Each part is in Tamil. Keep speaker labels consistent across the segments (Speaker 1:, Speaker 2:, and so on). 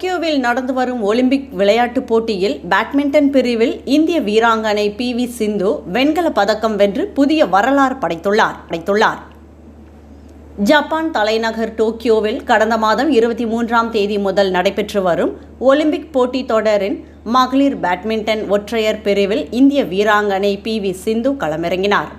Speaker 1: டோக்கியோவில் நடந்து வரும் ஒலிம்பிக் விளையாட்டுப் போட்டியில் பேட்மிண்டன் பிரிவில் இந்திய வீராங்கனை பி வி சிந்து வெண்கல பதக்கம் வென்று புதிய வரலாறு படைத்துள்ளார் படைத்துள்ளார் ஜப்பான் தலைநகர் டோக்கியோவில் கடந்த மாதம் இருபத்தி மூன்றாம் தேதி முதல் நடைபெற்று வரும் ஒலிம்பிக் போட்டித் தொடரின் மகளிர் பேட்மிண்டன் ஒற்றையர் பிரிவில் இந்திய வீராங்கனை பி வி சிந்து களமிறங்கினார்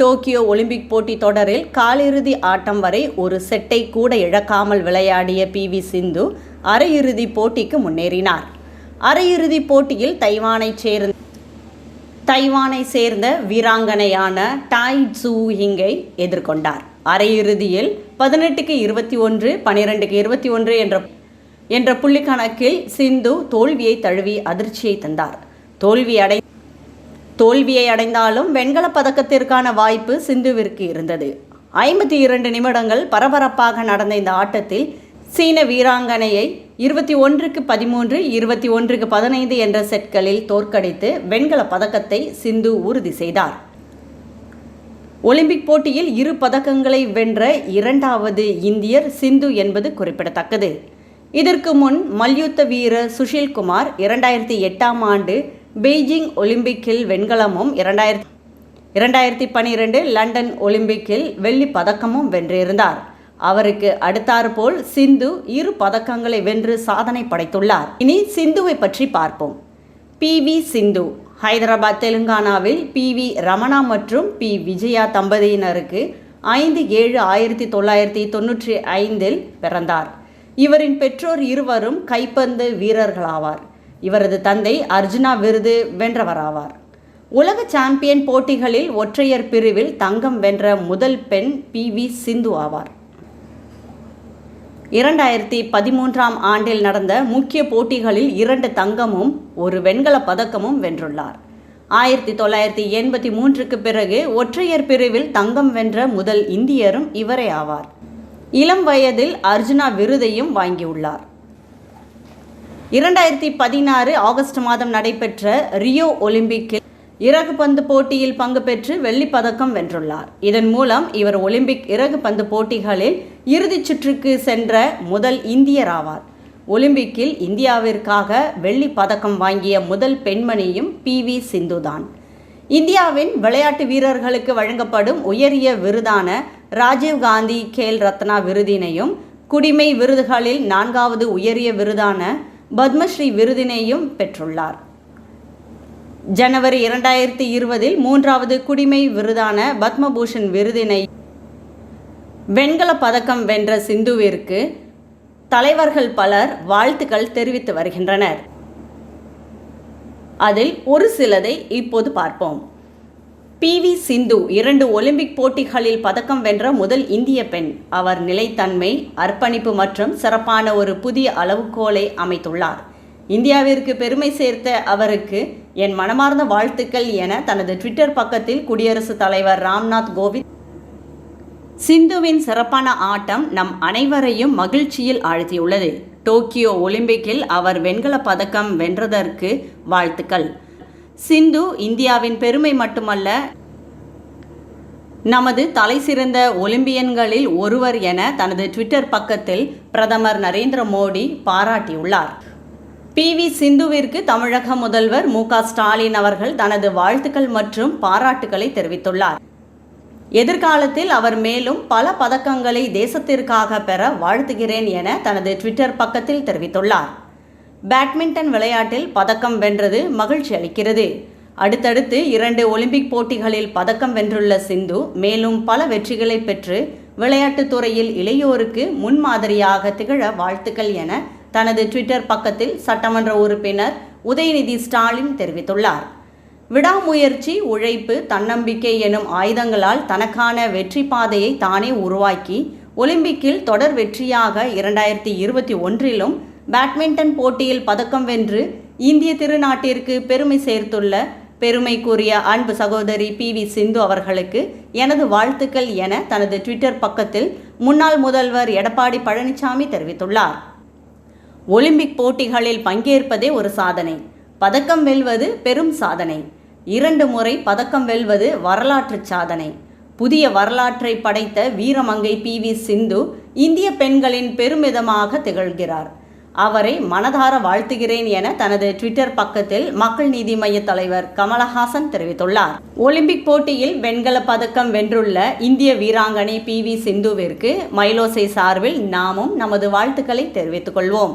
Speaker 1: டோக்கியோ ஒலிம்பிக் போட்டி தொடரில் காலிறுதி ஆட்டம் வரை ஒரு செட்டை கூட இழக்காமல் விளையாடிய பி வி சிந்து அரையிறுதி போட்டிக்கு முன்னேறினார் அரையிறுதி போட்டியில் தைவானைச் சேர்ந்த தைவானை சேர்ந்த வீராங்கனையான டாய் ஜூஹிங்கை எதிர்கொண்டார் அரையிறுதியில் பதினெட்டுக்கு இருபத்தி ஒன்று பனிரெண்டுக்கு இருபத்தி ஒன்று என்ற என்ற புள்ளி கணக்கில் சிந்து தோல்வியை தழுவி அதிர்ச்சியை தந்தார் தோல்வி தோல்வியை அடைந்தாலும் வெண்கலப் பதக்கத்திற்கான வாய்ப்பு சிந்துவிற்கு இருந்தது ஐம்பத்தி இரண்டு நிமிடங்கள் பரபரப்பாக நடந்த இந்த ஆட்டத்தில் சீன வீராங்கனையை இருபத்தி ஒன்றுக்கு பதிமூன்று இருபத்தி ஒன்றுக்கு பதினைந்து என்ற செட்களில் தோற்கடித்து வெண்கல பதக்கத்தை சிந்து உறுதி செய்தார் ஒலிம்பிக் போட்டியில் இரு பதக்கங்களை வென்ற இரண்டாவது இந்தியர் சிந்து என்பது குறிப்பிடத்தக்கது இதற்கு முன் மல்யுத்த வீரர் சுஷில்குமார் இரண்டாயிரத்தி எட்டாம் ஆண்டு பீஜிங் ஒலிம்பிக்கில் வெண்கலமும் இரண்டாயிரத்தி இரண்டாயிரத்தி பனிரெண்டு லண்டன் ஒலிம்பிக்கில் வெள்ளி பதக்கமும் வென்றிருந்தார் அவருக்கு அடுத்தாறு போல் சிந்து இரு பதக்கங்களை வென்று சாதனை படைத்துள்ளார் இனி சிந்துவை பற்றி பார்ப்போம் பி வி சிந்து ஹைதராபாத் தெலுங்கானாவில் பி வி ரமணா மற்றும் பி விஜயா தம்பதியினருக்கு ஐந்து ஏழு ஆயிரத்தி தொள்ளாயிரத்தி தொன்னூற்றி ஐந்தில் பிறந்தார் இவரின் பெற்றோர் இருவரும் கைப்பந்து வீரர்களாவார் இவரது தந்தை அர்ஜுனா விருது வென்றவராவார் உலக சாம்பியன் போட்டிகளில் ஒற்றையர் பிரிவில் தங்கம் வென்ற முதல் பெண் பி வி சிந்து ஆவார் இரண்டாயிரத்தி பதிமூன்றாம் ஆண்டில் நடந்த முக்கிய போட்டிகளில் இரண்டு தங்கமும் ஒரு வெண்கல பதக்கமும் வென்றுள்ளார் ஆயிரத்தி தொள்ளாயிரத்தி எண்பத்தி மூன்றுக்கு பிறகு ஒற்றையர் பிரிவில் தங்கம் வென்ற முதல் இந்தியரும் இவரே ஆவார் இளம் வயதில் அர்ஜுனா விருதையும் வாங்கியுள்ளார் இரண்டாயிரத்தி பதினாறு ஆகஸ்ட் மாதம் நடைபெற்ற ரியோ ஒலிம்பிக்கில் இறகு பந்து போட்டியில் பங்கு பெற்று பதக்கம் வென்றுள்ளார் இதன் மூலம் இவர் ஒலிம்பிக் இறகு பந்து போட்டிகளில் இறுதிச் சுற்றுக்கு சென்ற முதல் இந்தியர் ஆவார் ஒலிம்பிக்கில் இந்தியாவிற்காக வெள்ளி பதக்கம் வாங்கிய முதல் பெண்மணியும் பி வி சிந்துதான் இந்தியாவின் விளையாட்டு வீரர்களுக்கு வழங்கப்படும் உயரிய விருதான ராஜீவ்காந்தி கேல் ரத்னா விருதினையும் குடிமை விருதுகளில் நான்காவது உயரிய விருதான பத்மஸ்ரீ விருதினையும் பெற்றுள்ளார் ஜனவரி இரண்டாயிரத்தி இருபதில் மூன்றாவது குடிமை விருதான பத்மபூஷன் விருதினை வெண்கல பதக்கம் வென்ற சிந்துவிற்கு தலைவர்கள் பலர் வாழ்த்துக்கள் தெரிவித்து வருகின்றனர் அதில் ஒரு சிலதை இப்போது பார்ப்போம் பி வி சிந்து இரண்டு ஒலிம்பிக் போட்டிகளில் பதக்கம் வென்ற முதல் இந்திய பெண் அவர் நிலைத்தன்மை அர்ப்பணிப்பு மற்றும் சிறப்பான ஒரு புதிய அளவுகோலை அமைத்துள்ளார் இந்தியாவிற்கு பெருமை சேர்த்த அவருக்கு என் மனமார்ந்த வாழ்த்துக்கள் என தனது ட்விட்டர் பக்கத்தில் குடியரசுத் தலைவர் ராம்நாத் கோவிந்த் சிந்துவின் சிறப்பான ஆட்டம் நம் அனைவரையும் மகிழ்ச்சியில் ஆழ்த்தியுள்ளது டோக்கியோ ஒலிம்பிக்கில் அவர் வெண்கல பதக்கம் வென்றதற்கு வாழ்த்துக்கள் சிந்து இந்தியாவின் பெருமை மட்டுமல்ல நமது தலை சிறந்த ஒலிம்பியன்களில் ஒருவர் என தனது ட்விட்டர் பக்கத்தில் பிரதமர் நரேந்திர மோடி பாராட்டியுள்ளார் பி வி சிந்துவிற்கு தமிழக முதல்வர் மு ஸ்டாலின் அவர்கள் தனது வாழ்த்துக்கள் மற்றும் பாராட்டுகளை தெரிவித்துள்ளார் எதிர்காலத்தில் அவர் மேலும் பல பதக்கங்களை தேசத்திற்காக பெற வாழ்த்துகிறேன் என தனது ட்விட்டர் பக்கத்தில் தெரிவித்துள்ளார் பேட்மிண்டன் விளையாட்டில் பதக்கம் வென்றது மகிழ்ச்சி அளிக்கிறது அடுத்தடுத்து இரண்டு ஒலிம்பிக் போட்டிகளில் பதக்கம் வென்றுள்ள சிந்து மேலும் பல வெற்றிகளை பெற்று விளையாட்டுத் துறையில் இளையோருக்கு முன்மாதிரியாக திகழ வாழ்த்துக்கள் என தனது ட்விட்டர் பக்கத்தில் சட்டமன்ற உறுப்பினர் உதயநிதி ஸ்டாலின் தெரிவித்துள்ளார் விடாமுயற்சி உழைப்பு தன்னம்பிக்கை எனும் ஆயுதங்களால் தனக்கான வெற்றி பாதையை தானே உருவாக்கி ஒலிம்பிக்கில் தொடர் வெற்றியாக இரண்டாயிரத்தி இருபத்தி ஒன்றிலும் பேட்மிண்டன் போட்டியில் பதக்கம் வென்று இந்திய திருநாட்டிற்கு பெருமை சேர்த்துள்ள பெருமைக்குரிய அன்பு சகோதரி பி வி சிந்து அவர்களுக்கு எனது வாழ்த்துக்கள் என தனது ட்விட்டர் பக்கத்தில் முன்னாள் முதல்வர் எடப்பாடி பழனிசாமி தெரிவித்துள்ளார் ஒலிம்பிக் போட்டிகளில் பங்கேற்பதே ஒரு சாதனை பதக்கம் வெல்வது பெரும் சாதனை இரண்டு முறை பதக்கம் வெல்வது வரலாற்று சாதனை புதிய வரலாற்றை படைத்த வீரமங்கை பி வி சிந்து இந்திய பெண்களின் பெருமிதமாக திகழ்கிறார் அவரை மனதார வாழ்த்துகிறேன் என தனது ட்விட்டர் பக்கத்தில் மக்கள் நீதி மைய தலைவர் கமலஹாசன் தெரிவித்துள்ளார் ஒலிம்பிக் போட்டியில் வெண்கல பதக்கம் வென்றுள்ள இந்திய வீராங்கனை பி வி சிந்துவிற்கு மைலோசை சார்பில் நாமும் நமது வாழ்த்துக்களை தெரிவித்துக் கொள்வோம்